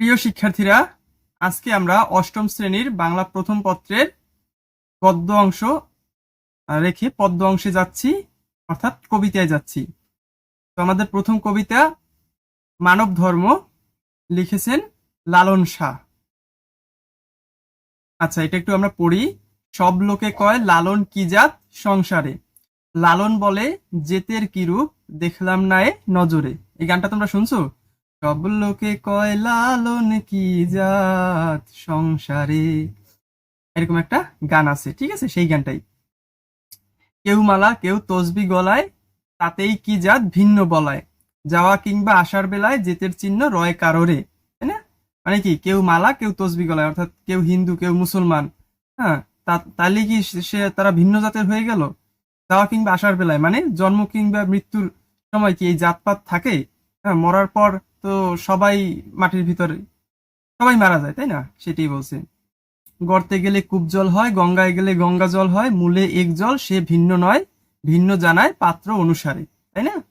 প্রিয় শিক্ষার্থীরা, আজকে আমরা অষ্টম শ্রেণির বাংলা প্রথম পত্রের গদ্য অংশ রেখে পদ্য অংশে যাচ্ছি, অর্থাৎ কবিতায় যাচ্ছি। তো আমাদের প্রথম কবিতা মানব ধর্ম লিখেছেন লালন শাহ। আচ্ছা এটা একটু আমরা পড়ি। সব লোকে কয়, লালন কি জাত? সংসারে। লালন বলে, জেতের কিরূপ দেখলাম না এ নজরে। এই গানটা তোমরা শুনছো? সব লোকে কয়, লালন কি জাত সংসারে? এরকম একটা গান আছে, ঠিক আছে? সেই গানটাই। কেউ মালা, কেউ তসবি গলায়, তাতেই কি জাত ভিন্ন বলায়। যাওয়া কিংবা আসার বেলায় জেতের চিহ্ন রয় কারোরে, তাই না? মানে কি, কেউ মালা, কেউ তসবি গলায়, অর্থাৎ কেউ হিন্দু, কেউ মুসলমান। হ্যাঁ তাহলে কি সে, তারা ভিন্ন জাতের হয়ে গেল? যাওয়া কিংবা আসার বেলায় মানে জন্ম কিংবা মৃত্যুর সময় কি এই জাতপাত থাকে? হ্যাঁ মরার পর তো সবাই মাটির ভিতরে, সবাই মারা যায়, তাই না? সেটাই বলছে। গর্তে গেলে কূপ জল হয়, গঙ্গায় গেলে গঙ্গা জল হয়, মূলে এক জল, সে ভিন্ন নয়, ভিন্ন জানায় পাত্র অনুসারে, তাই না?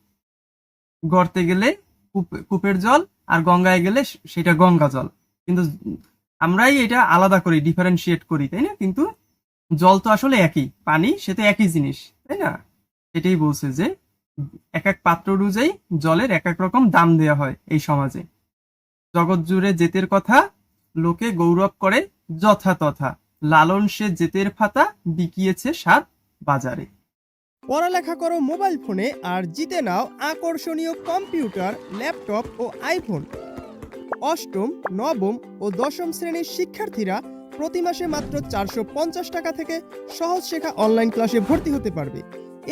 গর্তে গেলে কূপ- কূপের জল আর গঙ্গায় গেলে সেটা গঙ্গা জল। কিন্তু আমরাই এটা আলাদা করি ডিফারেন্সিয়েট করি, তাই না? কিন্তু জল তো আসলে একই, পানি সে তো একই জিনিস, তাই না? এটাই বলছে যে এক এক পাত্র অনুযায়ী জলের এক এক রকম দাম দেওয়া হয় এই সমাজে। জগৎ জুড়ে জেতের কথা লোকে গৌরব করে যথা তথা। লালন সে জেতের ফাতা বিকিয়েছে সাত বাজারে। পড়ালেখা করো মোবাইল ফোনে আর জিতে নাও আকর্ষণীয় কম্পিউটার, ল্যাপটপ ও আইফোন। অষ্টম, নবম ও দশম শ্রেণির শিক্ষার্থীরা প্রতি মাসে মাত্র চারশো পঞ্চাশ টাকা থেকে সহজ শেখা অনলাইন ক্লাসে ভর্তি হতে পারবে।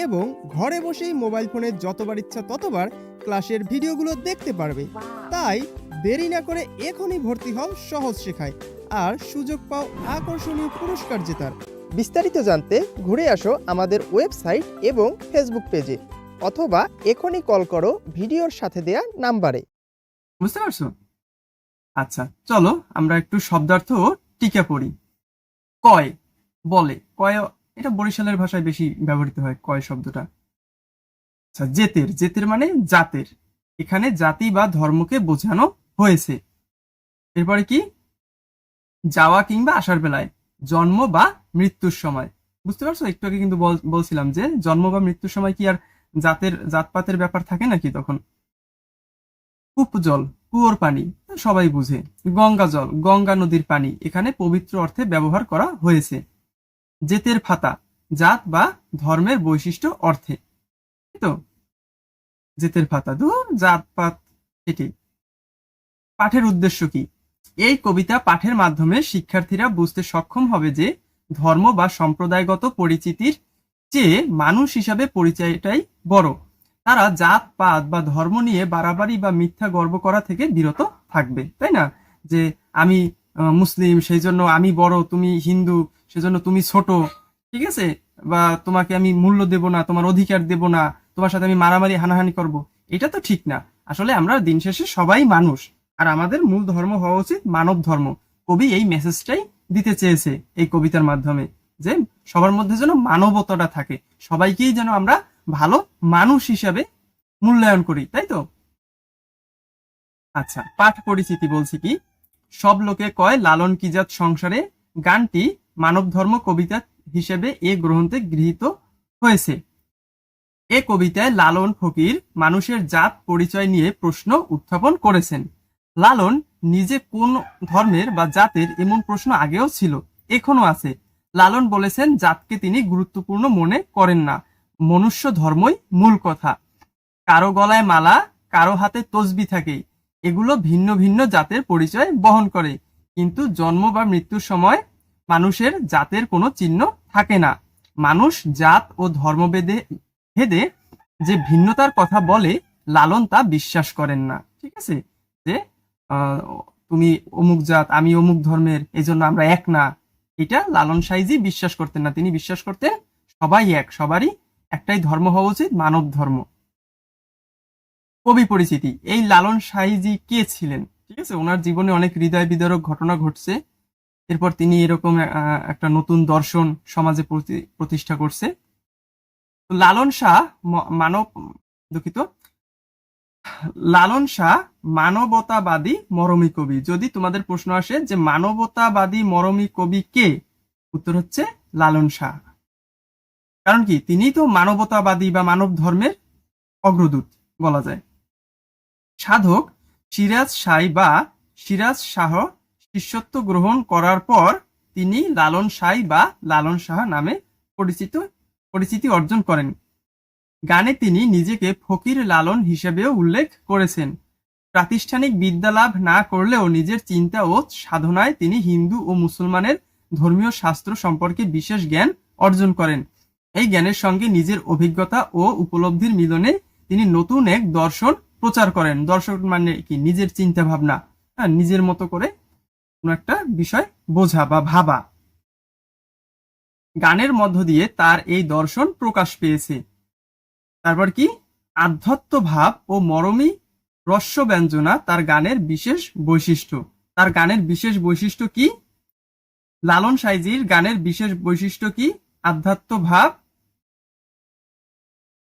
এবং ঘরে বসেই মোবাইল ফোনে যতবার ইচ্ছা ততবার ক্লাসের ভিডিওগুলো দেখতে পারবে। তাই দেরি না করে এখনই ভর্তি হও সহজ শেখায়। আর সুযোগ পাও আকর্ষণীয় পুরস্কার জেতার। বিস্তারিত জানতে ঘুরে আসো আমাদের ওয়েবসাইট এবং ফেসবুক পেজে অথবা এখনই কল করো ভিডিওর সাথে দেয়া নাম্বারে। বুঝতে পারছ? আচ্ছা চলো আমরা একটু শব্দার্থ টিকা পড়ি। কয়? বলে। কয় এটা বরিশালের ভাষায় বেশি ব্যবহৃত হয়, কয় শব্দটা? আচ্ছা জেতের জেতের মানে জাতের। এখানে জাতি বা ধর্মকে বোঝানো হয়েছে। এরপরে কি? যাওয়া কিংবা আসার বেলায়, জন্ম বা মৃত্যুর সময়। বুঝতে পারছ? একটু আগে কিন্তু বল- বলছিলাম যে, জন্ম বা মৃত্যুর সময় কি আর জাতের, জাতপাতের ব্যাপার থাকে নাকি তখন? কূপ জল কুয়োর পানি, সবাই বুঝে। গঙ্গা জল গঙ্গা নদীর পানি, এখানে পবিত্র অর্থে ব্যবহার করা হয়েছে। জেতের ফাতা জাত বা ধর্মের বৈশিষ্ট্য অর্থে। তো, জেতের ফাতা দূর জাত, পাত এটি পাঠের উদ্দেশ্য কি? এই কবিতা পাঠের মাধ্যমে শিক্ষার্থীরা বুঝতে সক্ষম হবে যে ধর্ম বা সম্প্রদায়গত পরিচিতির চেয়ে মানুষ হিসাবে পরিচয়টাই বড়। তারা জাত, পাত বা ধর্ম নিয়ে বাড়াবাড়ি বা মিথ্যা গর্ব করা থেকে বিরত থাকবে, তাই না? যে আমি মুসলিম সেই জন্য আমি বড়, তুমি হিন্দু, সেজন্য তুমি ছোট, ঠিক আছে? বা তোমাকে আমি মূল্য দেব না, তোমার অধিকার দেব না, তোমার সাথে আমি মারামারি, হানাহানি করব, এটা তো ঠিক না। আসলে আমরা দিন শেষে সবাই মানুষ, আর আমাদের মূল ধর্ম হওয়া উচিত মানব ধর্ম। কবি এই মেসেজটাই দিতে চেয়েছে এই কবিতার মাধ্যমে, যে সবার মধ্যে যেন মানবতাটা থাকে, সবাইকেই যেন আমরা ভালো মানুষ হিসাবে মূল্যায়ন করি, তাই তো? আচ্ছা পাঠ পরিচিতি বলছি কি? সব লোকে কয়, লালন কিজাত সংসারে? গানটি মানব ধর্ম কবিতা হিসেবে এ গ্রন্থে গৃহীত হয়েছে। এ কবিতায় লালন ফকির মানুষের জাত পরিচয় নিয়ে প্রশ্ন উত্থাপন করেছেন। লালন নিজে কোন ধর্মের বা জাতের এমন প্রশ্ন আগেও ছিল এখনও আছে। লালন বলেছেন, জাতকে তিনি গুরুত্বপূর্ণ মনে করেন না। মনুষ্য ধর্মই মূল কথা। কারও গলায় মালা, কারও হাতে তসবি থাকে। এগুলো ভিন্ন ভিন্ন জাতের পরিচয় বহন করে। কিন্তু জন্ম বা মৃত্যুর সময় মানুষের জাতের কোনো চিহ্ন থাকে না। মানুষ জাত ও ধর্মভেদে, ভেদে যে ভিন্নতার কথা বলে, লালন তা বিশ্বাস করেন না। ঠিক আছে? যে তুমি অমুক জাত, আমি অমুক ধর্মের এই জন্য আমরা এক না। এটা লালন সাইজি বিশ্বাস করতেন না। তিনি বিশ্বাস করতেন সবাই এক, সবারই একটাই ধর্ম হওয়া উচিত মানব ধর্ম। কবি পরিচিতি। এই লালন সাইজি কে ছিলেন? ঠিক আছে, ওনার জীবনে অনেক হৃদয় বিদারক ঘটনা ঘটছে। এরপর তিনি এরকম একটা নতুন দর্শন সমাজে প্রতি- প্রতিষ্ঠা করছে। লালন শাহ মানব, দুঃখিত। লালন শাহ মানবতাবাদী মরমী কবি। যদি তোমাদের প্রশ্ন আসে যে মানবতাবাদী মরমী কবি কে? উত্তর হচ্ছে লালন শাহ। কারণ কি? তিনি তো মানবতাবাদী বা মানব ধর্মের অগ্রদূত, বলা যায়। সাধক সিরাজ শাহ বা সিরাজ শাহ শিষ্যত্ব গ্রহণ করার পর তিনি লালন শাহ বা লালন শাহ নামে পরিচিত, পরিচিতি অর্জন করেন। গানে তিনি নিজেকে ফকির লালন হিসেবেও উল্লেখ করেছেন। প্রাতিষ্ঠানিক বিদ্যালাভ না করলেও নিজের চিন্তা ও সাধনায় তিনি হিন্দু ও মুসলমানের ধর্মীয় শাস্ত্র সম্পর্কে বিশেষ জ্ঞান অর্জন করেন। এই জ্ঞানের সঙ্গে নিজের অভিজ্ঞতা ও উপলব্ধির মিলনে তিনি নতুন এক দর্শন প্রচার করেন। দর্শন মানে কি? নিজের চিন্তা ভাবনা হ্যাঁ নিজের মতো করে কোনো একটা বিষয় বোঝা বা ভাবা। গানের মধ্য দিয়ে তার এই দর্শন প্রকাশ পেয়েছে। তারপর কি? আধ্যাত্ম ভাব ও মরমী রস্য ব্যঞ্জনা তার গানের বিশেষ বৈশিষ্ট্য। তার গানের বিশেষ বৈশিষ্ট্য কি? লালন সাইজির গানের বিশেষ বৈশিষ্ট্য কি? আধ্যাত্ম ভাব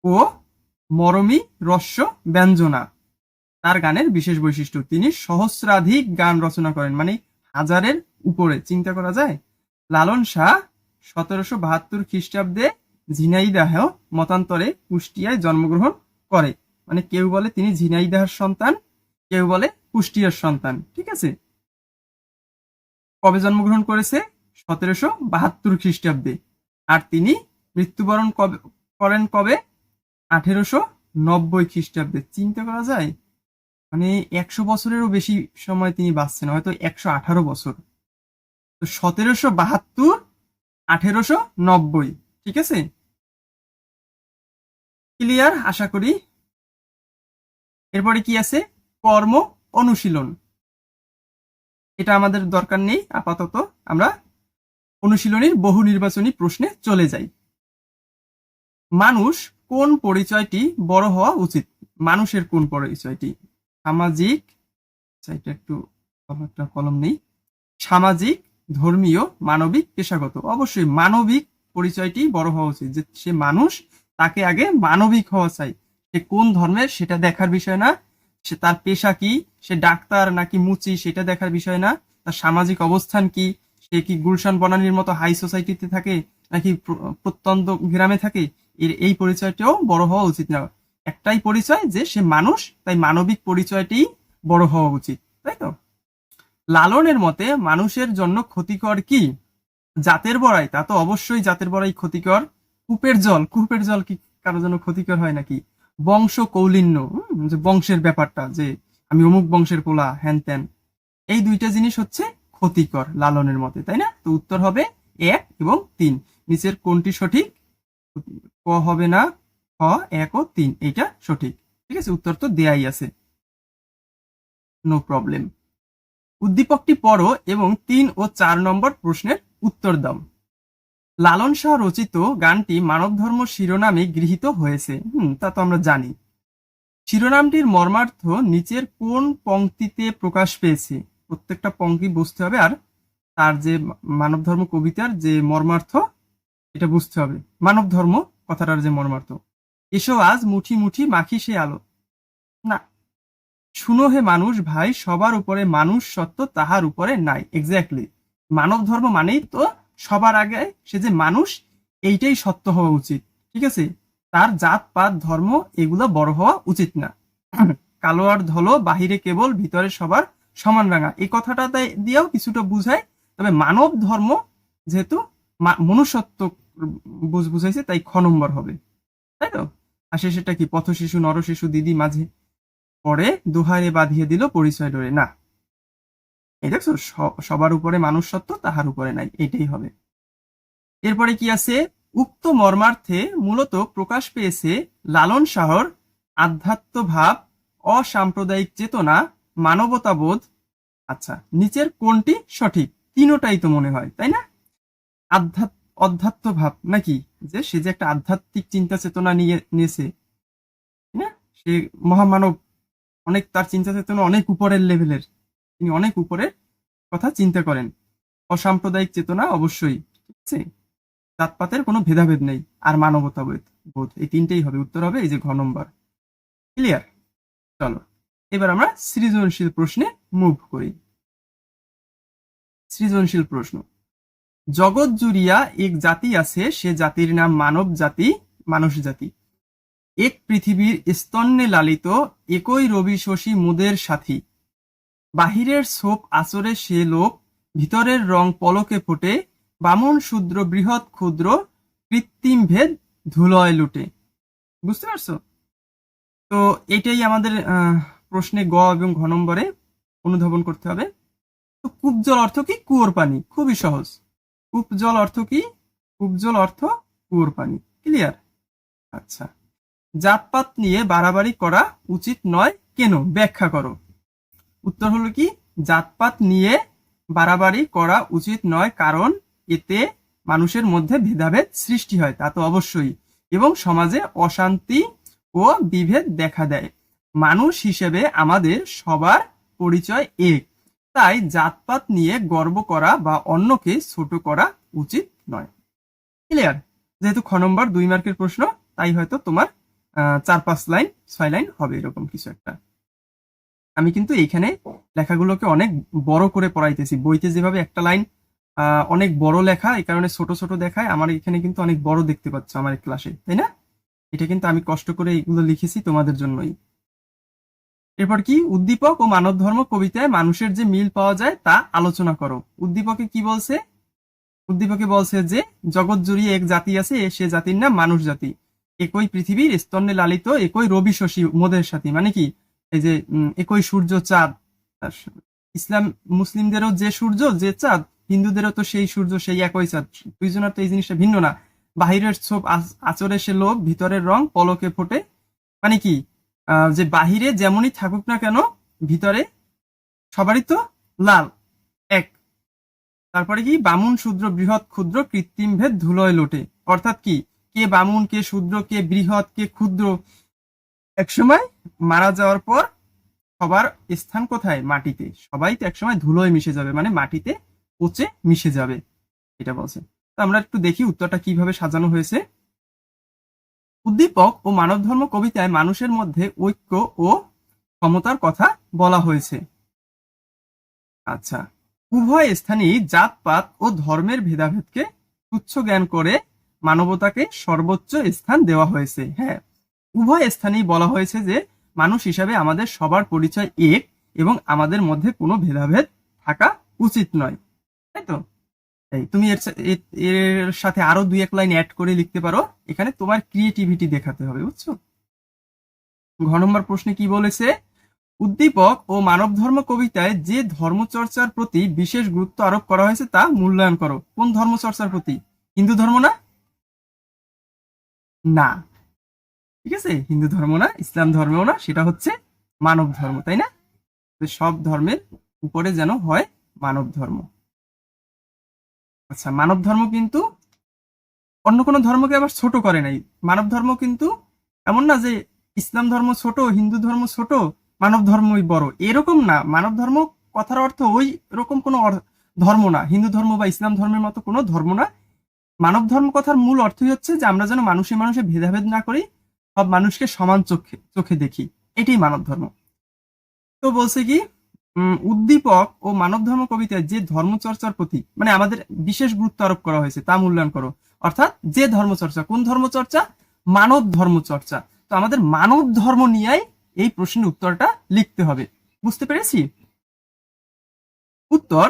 ও মরমী, রস্য, ব্যঞ্জনা। তার গানের বিশেষ বৈশিষ্ট্য, তিনি সহস্রাধিক গান রচনা করেন মানে হাজারের উপরে, চিন্তা করা যায়? লালন শাহ সতেরোশো বাহাত্তর খ্রিস্টাব্দে ঝিনাইদাহ মতান্তরে কুষ্টিয়ায় জন্মগ্রহণ করে। মানে কেউ বলে তিনি ঝিনাইদাহার সন্তান, কেউ বলে কুষ্টিয়ার সন্তান, ঠিক আছে? কবে জন্মগ্রহণ করেছে? সতেরোশো বাহাত্তর খ্রিস্টাব্দে। আর তিনি মৃত্যুবরণ কবে, করেন কবে? আঠেরোশো নব্বই খ্রিস্টাব্দে চিন্তা করা যায় মানে একশো বছরেরও বেশি সময় তিনি বাঁচছেন, হয়তো একশো আঠারো বছর। তো সতেরোশো বাহাত্তর, আঠেরোশো নব্বই, ঠিক আছে? ক্লিয়ার আশা করি। এরপরে কি আছে? কর্ম অনুশীলন। এটা আমাদের দরকার নেই, আপাতত আমরা অনুশীলনীর বহু নির্বাচনী প্রশ্নে চলে যাই। মানুষ কোন পরিচয়টি বড় হওয়া উচিত? মানুষের কোন পরিচয়টি? সামাজিক এটা একটু একটা কলম নেই। সামাজিক, ধর্মীয়, মানবিক, পেশাগত। অবশ্যই মানবিক পরিচয়টি বড় হওয়া উচিত। যে সে মানুষ, তাকে আগে মানবিক হওয়া চাই। সে কোন ধর্মের সেটা দেখার বিষয় না। সে তার পেশা কি? সে ডাক্তার নাকি মুচি? সেটা দেখার বিষয় না। তার সামাজিক অবস্থান কি? সে কি গুলশান বনানীর মতো হাই সোসাইটিতে থাকে? নাকি প্রত্যন্ত গ্রামে থাকে? এর এই পরিচয়টাও বড় হওয়া উচিত না। একটাই পরিচয় যে সে মানুষ, তাই মানবিক পরিচয়টি বড় হওয়া উচিত, তাই তো? লালনের মতে মানুষের জন্য ক্ষতিকর কি? জাতের বড়াই, তা তো অবশ্যই জাতের বড়াই ক্ষতিকর। কূপের জল কূপের জল কি কারোর জন্য ক্ষতিকর হয় নাকি? বংশ কৌলিন্য যে বংশের ব্যাপারটা, যে আমি অমুক বংশের পোলা, হ্যান ত্যান। এই দুইটা জিনিস হচ্ছে ক্ষতিকর লালনের মতে, তাই না? তো উত্তর হবে এক এবং তিন। নিচের কোনটি সঠিক? ক হবে না? খ, এক ও তিন। এইটা সঠিক। ঠিক আছে? উত্তর তো দেয়াই আছে। নো প্রবলেম উদ্দীপকটি পড়ো এবং তিন ও চার নম্বর প্রশ্নের উত্তর দাও। লালন শাহ রচিত গানটি মানবধর্ম শিরোনামে গৃহীত হয়েছে। হুম, তা তো আমরা জানি। শিরোনামটির মর্মার্থ নিচের কোন পংক্তিতে প্রকাশ পেয়েছে? প্রত্যেকটা পংক্তি বুঝতে হবে আর তার যে মানব ধর্ম কবিতার যে মর্মার্থ, এটা বুঝতে হবে। মানব ধর্ম কথাটার যে মর্মার্থ। এসো আজ মুঠি মুঠি মাখি সে আলো। না, শুনো হে মানুষ ভাই, সবার উপরে মানুষ সত্য, তাহার উপরে নাই। এক্স্যাক্টলি মানব ধর্ম মানেই তো সবার আগে সে যে মানুষ, এইটাই সত্য হওয়া উচিত। ঠিক আছে? তার জাত, পাত, ধর্ম, এগুলো বড় হওয়া উচিত না। কালো আর ধলো, বাহিরে কেবল, ভিতরে সবার সমান রাঙা। এই কথাটা দিয়েও কিছুটা বুঝায়। তবে মানব ধর্ম যেহেতু মনুষ্যত্ব বুঝ বুঝাইছে, তাই খ নম্বর হবে। তাই তো? আর সেটা কি? পথ শিশু, নর শিশু, দিদি, মাঝে। পরে দুহারে বাঁধিয়ে দিল পরিচয় ডরে না। এই দেখছ সবার উপরে মানুষ সত্য, তাহার উপরে নাই। এটাই হবে। এরপরে কি আছে? উক্ত মর্মার্থে মূলত প্রকাশ পেয়েছে লালন শাহর আধ্যাত্ম ভাব, অসাম্প্রদায়িক চেতনা মানবতাবোধ আচ্ছা নিচের কোনটি সঠিক? তিনোটাই তো মনে হয়, তাই না? আধ্যাত্ম অধ্যাত্ম ভাব নাকি? যে সে যে একটা আধ্যাত্মিক চিন্তা চেতনা নিয়ে নিয়েছে না? সে মহামানব অনেক তার চিন্তা চেতনা অনেক উপরের লেভেলের। তিনি অনেক উপরের কথা চিন্তা করেন। অসাম্প্রদায়িক চেতনা অবশ্যই, ঠিক আছে? জাতপাতের কোনো ভেদাভেদ নেই, আর মানবতাবোধ, বোধ, এই তিনটেই হবে। উত্তর হবে এই যে ঘ নম্বর। ক্লিয়ার চলো, এবার আমরা সৃজনশীল প্রশ্নে মুভ করি। সৃজনশীল প্রশ্ন। জগৎ জুড়িয়া এক জাতি আছে, সে জাতির নাম মানব জাতি, মানুষ জাতি। এক পৃথিবীর স্তন্যে লালিত, একই রবি শশী মুদের সাথী। বাহিরের সোপ আচরে সে লোক, ভিতরের রং পলকে ফোটে, বামন শূদ্র, বৃহৎ ক্ষুদ্র, কৃত্রিম ভেদ ধুলয় লুটে। বুঝতে পারছ? তো এটাই আমাদের প্রশ্নে গ এবং ঘ নম্বরে অনুধাবন করতে হবে। তো কূপজল অর্থ কি? কুয়োর পানি। খুবই সহজ। কূপজল অর্থ কি? কূপজল অর্থ কুয়োর পানি। ক্লিয়ার আচ্ছা। জাতপাত নিয়ে বাড়াবাড়ি করা উচিত নয় কেন? ব্যাখ্যা করো। উত্তর হলো কি? জাতপাত নিয়ে বাড়াবাড়ি করা উচিত নয় কারণ এতে মানুষের মধ্যে ভেদাভেদ সৃষ্টি হয়, তা তো অবশ্যই। এবং সমাজে অশান্তি ও বিভেদ দেখা দেয়। মানুষ হিসেবে আমাদের সবার পরিচয় এক। তাই জাতপাত নিয়ে গর্ব করা বা অন্যকে ছোট করা উচিত নয়। ক্লিয়ার যেহেতু খ নম্বর দুই মার্কের প্রশ্ন, তাই হয়তো তোমার চার পাঁচ লাইন, ছয় লাইন হবে এরকম কিছু একটা। আমি কিন্তু এইখানে লেখাগুলোকে অনেক বড় করে পড়াইতেছি। বইতে যেভাবে একটা লাইন অনেক বড় লেখা, এই কারণে ছোট ছোট দেখায়, আমার এখানে কিন্তু অনেক বড় দেখতে পাচ্ছ আমার ক্লাসে, তাই না? এটা কিন্তু আমি কষ্ট করে এগুলো লিখেছি তোমাদের জন্যই। এরপর কি? উদ্দীপক ও মানব ধর্ম কবিতায় মানুষের যে মিল পাওয়া যায় তা আলোচনা করো। উদ্দীপকে কি বলছে? উদ্দীপকে বলছে যে, জগৎ জুড়িয়ে এক জাতি আছে, সে জাতির নাম মানুষ জাতি। একই পৃথিবীর স্তন্যে লালিত, একই রবি শশী মোদের সাথী। মানে কি? এই যে একই সূর্য চাঁদ। ইসলাম মুসলিমদেরও যে সূর্য, যে চাঁদ, হিন্দুদেরও তো সেই সূর্য, সেই একই চাঁদ। দুইজনের তো এই জিনিসটা ভিন্ন না। বাহিরের ছোপ আচ- আচরে সে লোভ, ভিতরের রং পলকে ফোটে। মানে কি? যে বাহিরে যেমনই থাকুক না কেন, ভিতরে সবারই তো লাল, এক। তারপরে কি? বামুন, শূদ্র, বৃহৎ, ক্ষুদ্র, কৃত্রিম ভেদ, ধুলোয় লোটে। অর্থাৎ কি? কে বামুন, কে শূদ্র, কে বৃহৎ, কে ক্ষুদ্র। একসময় মারা যাওয়ার পর সবার স্থান কোথায়? মাটিতে। সবাই তো একসময় ধুলোয় মিশে যাবে মানে মাটিতে পচে মিশে যাবে, এটা বলছে। তো আমরা একটু দেখি উত্তরটা কীভাবে সাজানো হয়েছে। উদ্দীপক ও মানব ধর্ম কবিতায় মানুষের মধ্যে ঐক্য ও ক্ষমতার কথা বলা হয়েছে। আচ্ছা উভয় স্থানেই জাতপাত ও ধর্মের ভেদাভেদকে তুচ্ছ জ্ঞান করে মানবতাকে সর্বোচ্চ স্থান দেওয়া হয়েছে। হ্যাঁ উভয় স্থানেই বলা হয়েছে যে মানুষ হিসাবে আমাদের সবার পরিচয় এক এবং আমাদের মধ্যে কোনো ভেদাভেদ থাকা উচিত নয়। তাই তো? এই তুমি এর এর সাথে আরও দুই এক লাইন অ্যাড করে লিখতে পারো। এখানে তোমার ক্রিয়েটিভিটি দেখাতে হবে, বুঝছ? ঘ নম্বর প্রশ্নে কি বলেছে? উদ্দীপক ও মানব ধর্ম কবিতায় যে ধর্মচর্চার প্রতি বিশেষ গুরুত্ব আরোপ করা হয়েছে তা মূল্যায়ন করো। কোন ধর্মচর্চার প্রতি? হিন্দু ধর্ম না? না। ঠিক আছে? হিন্দু ধর্ম না, ইসলাম ধর্মেও না, সেটা হচ্ছে মানব ধর্ম তাই না? সব ধর্মের উপরে যেন হয় মানব ধর্ম আচ্ছা মানব ধর্ম কিন্তু অন্য কোনো ধর্মকে আবার ছোট করে নাই। মানব ধর্ম কিন্তু এমন না যে ইসলাম ধর্ম ছোট, হিন্দু ধর্ম ছোট, মানব ধর্মই বড়। এরকম না। মানব ধর্ম কথার অর্থ ওই রকম কোনো ধর্ম না। হিন্দু ধর্ম বা ইসলাম ধর্মের মতো কোনো ধর্ম না। মানব ধর্ম কথার মূল অর্থই হচ্ছে যে আমরা যেন মানুষে মানুষে ভেদাভেদ না করি, সব মানুষকে সমান চোখে চোখে দেখি। এটাই মানব ধর্ম। তো বলছে কি উদ্দীপক ও মানব ধর্ম কবিতায় যে ধর্মচর্চার প্রতি মানে আমাদের বিশেষ গুরুত্ব আরোপ করা হয়েছে, তা মূল্যায়ন করো। অর্থাৎ যে ধর্মচর্চা, কোন ধর্মচর্চা? মানব ধর্মচর্চা। তো আমাদের মানব ধর্ম নিয়েই এই প্রশ্নের উত্তরটা লিখতে হবে। বুঝতে পেরেছি? উত্তর,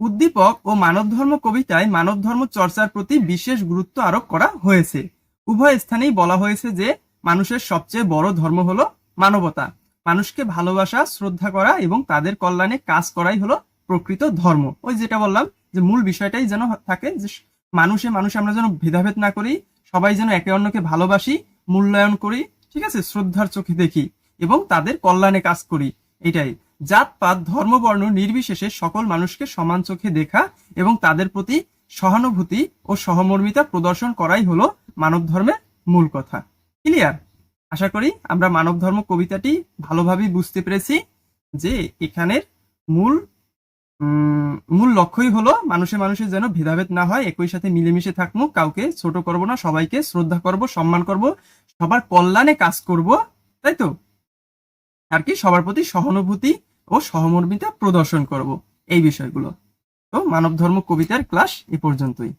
উদ্দীপক ও মানব ধর্ম কবিতায় মানব ধর্ম চর্চার প্রতি বিশেষ গুরুত্ব আরোপ করা হয়েছে। উভয় স্থানেই বলা হয়েছে যে, মানুষের সবচেয়ে বড় ধর্ম হলো মানবতা। মানুষকে ভালোবাসা, শ্রদ্ধা করা এবং তাদের কল্যাণে কাজ করাই হলো প্রকৃত ধর্ম। ওই যেটা বললাম, যে মূল বিষয়টাই যেন থাকে, যে মানুষে মানুষ আমরা যেন ভেদাভেদ না করি, সবাই যেন একে অন্যকে ভালোবাসি, মূল্যায়ন করি, ঠিক আছে? শ্রদ্ধার চোখে দেখি এবং তাদের কল্যাণে কাজ করি, এটাই। জাতপাত ধর্মবর্ণ নির্বিশেষে সকল মানুষকে সমান চোখে দেখা এবং তাদের প্রতি সহানুভূতি ও সহমর্মিতা প্রদর্শন করাই হলো মানব ধর্মের মূল কথা। ক্লিয়ার আশা করি আমরা মানব ধর্ম কবিতাটি ভালোভাবেই বুঝতে পেরেছি যে এখানের মূল মূল লক্ষ্যই হলো মানুষে মানুষের যেন ভেদাভেদ না হয়, একই সাথে মিলেমিশে থাকব, কাউকে ছোট করব না, সবাইকে শ্রদ্ধা করব, সম্মান করব, সবার কল্যাণে কাজ করব, তাই তো? আর কি সবার প্রতি সহানুভূতি ও সহমর্মিতা প্রদর্শন করব, এই বিষয়গুলো। তো মানব ধর্ম কবিতার ক্লাস এ পর্যন্তই।